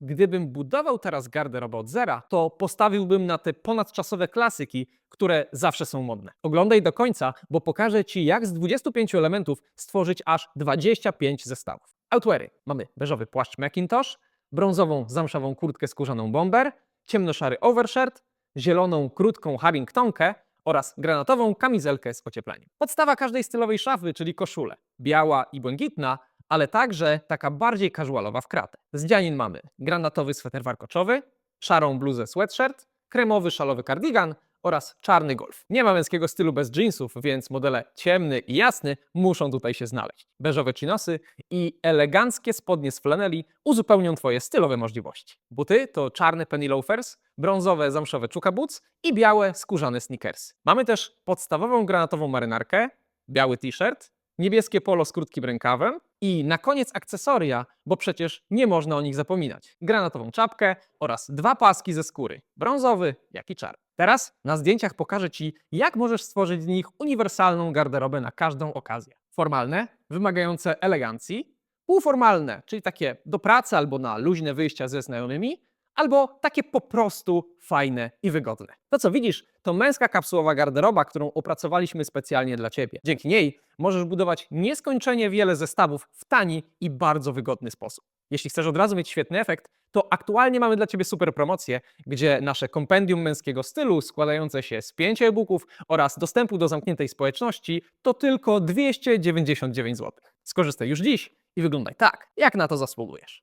Gdybym budował teraz garderobę od zera, to postawiłbym na te ponadczasowe klasyki, które zawsze są modne. Oglądaj do końca, bo pokażę Ci, jak z 25 elementów stworzyć aż 25 zestawów. Outweary. Mamy beżowy płaszcz Macintosh, brązową zamszową kurtkę skórzaną bomber, ciemnoszary overshirt, zieloną krótką Harringtonkę oraz granatową kamizelkę z ociepleniem. Podstawa każdej stylowej szafy, czyli koszule. Biała i błękitna, ale także taka bardziej casualowa w kratę. Z dzianin mamy granatowy sweter warkoczowy, szarą bluzę sweatshirt, kremowy szalowy kardigan oraz czarny golf. Nie ma męskiego stylu bez jeansów, więc modele ciemny i jasny muszą tutaj się znaleźć. Beżowe chinosy i eleganckie spodnie z flaneli uzupełnią Twoje stylowe możliwości. Buty to czarne penny loafers, brązowe zamszowe chuka boots i białe skórzane sneakersy. Mamy też podstawową granatową marynarkę, biały t-shirt, niebieskie polo z krótkim rękawem i na koniec akcesoria, bo przecież nie można o nich zapominać. Granatową czapkę oraz dwa paski ze skóry, brązowy jak i czarny. Teraz na zdjęciach pokażę Ci, jak możesz stworzyć z nich uniwersalną garderobę na każdą okazję. Formalne, wymagające elegancji, półformalne, czyli takie do pracy albo na luźne wyjścia ze znajomymi, albo takie po prostu fajne i wygodne. To co widzisz, to męska kapsułowa garderoba, którą opracowaliśmy specjalnie dla Ciebie. Dzięki niej możesz budować nieskończenie wiele zestawów w tani i bardzo wygodny sposób. Jeśli chcesz od razu mieć świetny efekt, to aktualnie mamy dla Ciebie super promocję, gdzie nasze kompendium męskiego stylu składające się z pięciu e-booków oraz dostępu do zamkniętej społeczności to tylko 299 zł. Skorzystaj już dziś i wyglądaj tak, jak na to zasługujesz.